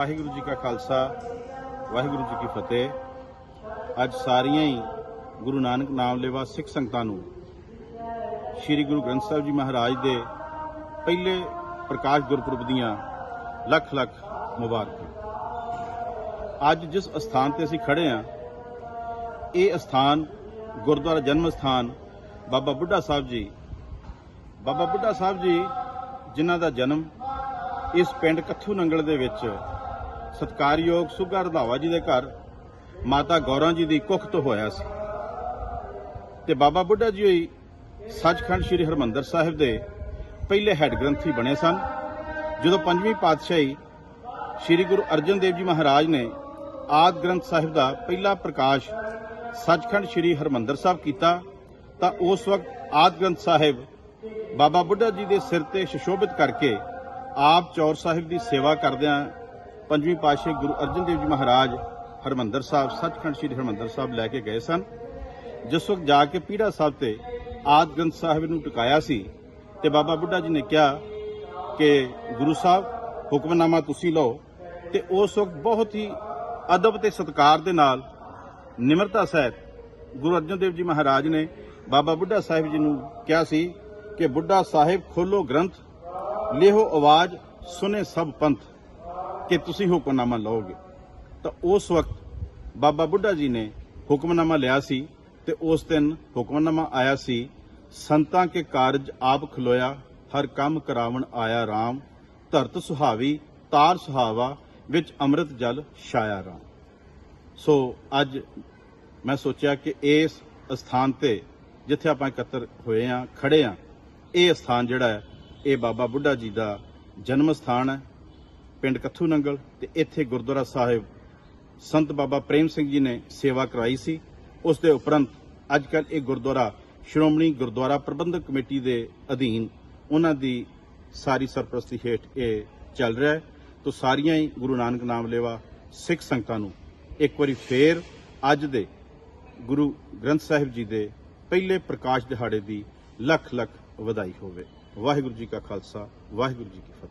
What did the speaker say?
ਵਾਹਿਗੁਰੂ ਜੀ ਕਾ ਖਾਲਸਾ, ਵਾਹਿਗੁਰੂ ਜੀ ਕੀ ਫਤਿਹ। ਅੱਜ ਸਾਰੀਆਂ ਹੀ ਗੁਰੂ ਨਾਨਕ ਨਾਮ ਲੇਵਾ ਸਿੱਖ ਸੰਗਤਾਂ ਨੂੰ ਸ੍ਰੀ ਗੁਰੂ ਗ੍ਰੰਥ ਸਾਹਿਬ ਜੀ ਮਹਾਰਾਜ ਦੇ ਪਹਿਲੇ ਪ੍ਰਕਾਸ਼ ਗੁਰਪੁਰਬ ਦੀਆਂ ਲੱਖ ਲੱਖ ਮੁਬਾਰਕਾਂ। ਅੱਜ ਜਿਸ ਅਸਥਾਨ ਤੇ ਅਸੀਂ ਖੜੇ ਹਾਂ, ਇਹ ਅਸਥਾਨ ਗੁਰਦੁਆਰਾ ਜਨਮ ਸਥਾਨ ਬਾਬਾ ਬੁੱਢਾ ਸਾਹਿਬ ਜੀ, ਬਾਬਾ ਬੁੱਢਾ ਸਾਹਿਬ ਜੀ ਜਿਨ੍ਹਾਂ ਦਾ ਜਨਮ ਇਸ ਪਿੰਡ ਕੱਥੂ ਨੰਗਲ ਦੇ ਵਿੱਚ ਸਤਕਾਰਯੋਗ ਸੁਗਾ ਰਧਾਵਾ ਜੀ ਦੇ ਘਰ ਮਾਤਾ ਗੌਰਾਂ ਜੀ ਦੀ ਕੁੱਖ ਤੋਂ ਹੋਇਆ ਸੀ। ਤੇ ਬਾਬਾ ਬੁੱਢਾ ਜੀ ਹੋਈ ਸੱਚਖੰਡ ਸ੍ਰੀ ਹਰਮੰਦਰ ਸਾਹਿਬ ਦੇ ਪਹਿਲੇ ਹੈੱਡ ਗ੍ਰੰਥੀ ਬਣੇ ਸਨ। ਜਦੋਂ ਪੰਜਵੀਂ ਪਾਤਸ਼ਾਹੀ ਸ੍ਰੀ ਗੁਰੂ ਅਰਜਨ ਦੇਵ ਜੀ ਮਹਾਰਾਜ ਨੇ ਆਦ ਗ੍ਰੰਥ ਸਾਹਿਬ ਦਾ ਪਹਿਲਾ ਪ੍ਰਕਾਸ਼ ਸੱਚਖੰਡ ਸ੍ਰੀ ਹਰਮੰਦਰ ਸਾਹਿਬ ਕੀਤਾ, ਤਾਂ ਉਸ ਵਕਤ ਆਦ ਗ੍ਰੰਥ ਸਾਹਿਬ ਬਾਬਾ ਬੁੱਢਾ ਜੀ ਦੇ ਸਿਰ ਤੇ ਸੁਸ਼ੋਭਿਤ ਕਰਕੇ ਆਪ ਚੌਰ ਸਾਹਿਬ ਦੀ ਸੇਵਾ ਕਰਦਿਆਂ ਪੰਜਵੀਂ ਪਾਤਸ਼ਾਹ ਗੁਰੂ ਅਰਜਨ ਦੇਵ ਜੀ ਮਹਾਰਾਜ ਹਰਮੰਦਰ ਸਾਹਿਬ, ਸੱਚਖੰਡ ਸ੍ਰੀ ਹਰਮੰਦਰ ਸਾਹਿਬ ਲੈ ਕੇ ਗਏ ਸਨ। ਜਿਸ ਵਕਤ ਜਾ ਕੇ ਪੀੜਾ ਸਾਹਿਬ ਤੇ ਆਦ ਗ੍ਰੰਥ ਸਾਹਿਬ ਨੂੰ ਟਿਕਾਇਆ ਸੀ ਤੇ ਬਾਬਾ ਬੁੱਢਾ ਜੀ ਨੇ ਕਿਹਾ ਕਿ ਗੁਰੂ ਸਾਹਿਬ, ਹੁਕਮਨਾਮਾ ਤੁਸੀਂ ਲਓ ਤੇ ਉਸ ਵਕਤ ਬਹੁਤ ਹੀ ਅਦਬ ਤੇ ਸਤਿਕਾਰ ਦੇ ਨਾਲ ਨਿਮਰਤਾ ਸਹਿਤ ਗੁਰੂ ਅਰਜਨ ਦੇਵ ਜੀ ਮਹਾਰਾਜ ਨੇ ਬਾਬਾ ਬੁੱਢਾ ਸਾਹਿਬ ਜੀ ਨੂੰ ਕਿਹਾ ਸੀ ਕਿ ਬੁੱਢਾ ਸਾਹਿਬ ਖੋਲੋ ਗ੍ਰੰਥ ਲਿਹੋ ਆਵਾਜ਼ ਸੁਨੇ ਸਭ ਪੰਥ। ਕਿ ਤੁਸੀਂ ਹੁਕਮਨਾਮਾ ਲਓਗੇ। ਤਾਂ ਉਸ ਵਕਤ ਬਾਬਾ ਬੁੱਢਾ ਜੀ ਨੇ ਹੁਕਮਨਾਮਾ ਲਿਆ ਸੀ ਤੇ ਉਸ ਦਿਨ ਹੁਕਮਨਾਮਾ ਆਇਆ ਸੀ, ਸੰਤਾਂ ਕੇ ਕਾਰਜ ਆਪ ਖਲੋਇਆ, ਹਰ ਕੰਮ ਕਰਾਵਣ ਆਇਆ RAM ਧਰਤ ਸੁਹਾਵੀ, ਤਾਰ ਸੁਹਾਵਾ, ਵਿੱਚ ਅੰਮ੍ਰਿਤ ਜਲ ਛਾਇਆ ਰਾਮ। ਸੋ ਅੱਜ ਮੈਂ ਸੋਚਿਆ ਕਿ ਇਸ ਸਥਾਨ ਤੇ ਜਿੱਥੇ ਆਪਾਂ ਇਕੱਤਰ ਹੋਏ ਆ, ਖੜੇ ਆ, ਇਹ ਸਥਾਨ ਜਿਹੜਾ ਹੈ, ਇਹ ਬਾਬਾ ਬੁੱਢਾ ਜੀ ਦਾ ਜਨਮ ਸਥਾਨ ਹੈ। ਪਿੰਡ ਕੱਥੂ ਨੰਗਲ ਤੇ ਇੱਥੇ ਗੁਰਦੁਆਰਾ ਸਾਹਿਬ ਸੰਤ ਬਾਬਾ ਪ੍ਰੇਮ ਸਿੰਘ ਜੀ ਨੇ ਸੇਵਾ ਕਰਾਈ ਸੀ। ਉਸ ਦੇ ਉਪਰੰਤ ਅੱਜ ਕੱਲ ਇਹ ਗੁਰਦੁਆਰਾ ਸ਼੍ਰੋਮਣੀ ਗੁਰਦੁਆਰਾ ਪ੍ਰਬੰਧਕ ਕਮੇਟੀ ਦੇ ਅਧੀਨ ਉਹਨਾਂ ਦੀ ਸਾਰੀ ਸਰਪ੍ਰਸਤੀ ਹੇਠ ਇਹ ਚੱਲ ਰਿਹਾ ਹੈ। ਤੋਂ ਸਾਰੀਆਂ ਹੀ ਗੁਰੂ ਨਾਨਕ ਨਾਮ ਲੇਵਾ ਸਿੱਖ ਸੰਗਤਾਂ ਨੂੰ ਇੱਕ ਵਾਰੀ ਫੇਰ ਅੱਜ ਦੇ ਗੁਰੂ ਗ੍ਰੰਥ ਸਾਹਿਬ ਜੀ ਦੇ ਪਹਿਲੇ ਪ੍ਰਕਾਸ਼ ਦਿਹਾੜੇ ਦੀ ਲੱਖ ਲੱਖ ਵਧਾਈ ਹੋਵੇ। ਵਾਹਿਗੁਰੂ ਜੀ ਕਾ ਖਾਲਸਾ, ਵਾਹਿਗੁਰੂ ਜੀ ਕੀ ਫਤਿਹ।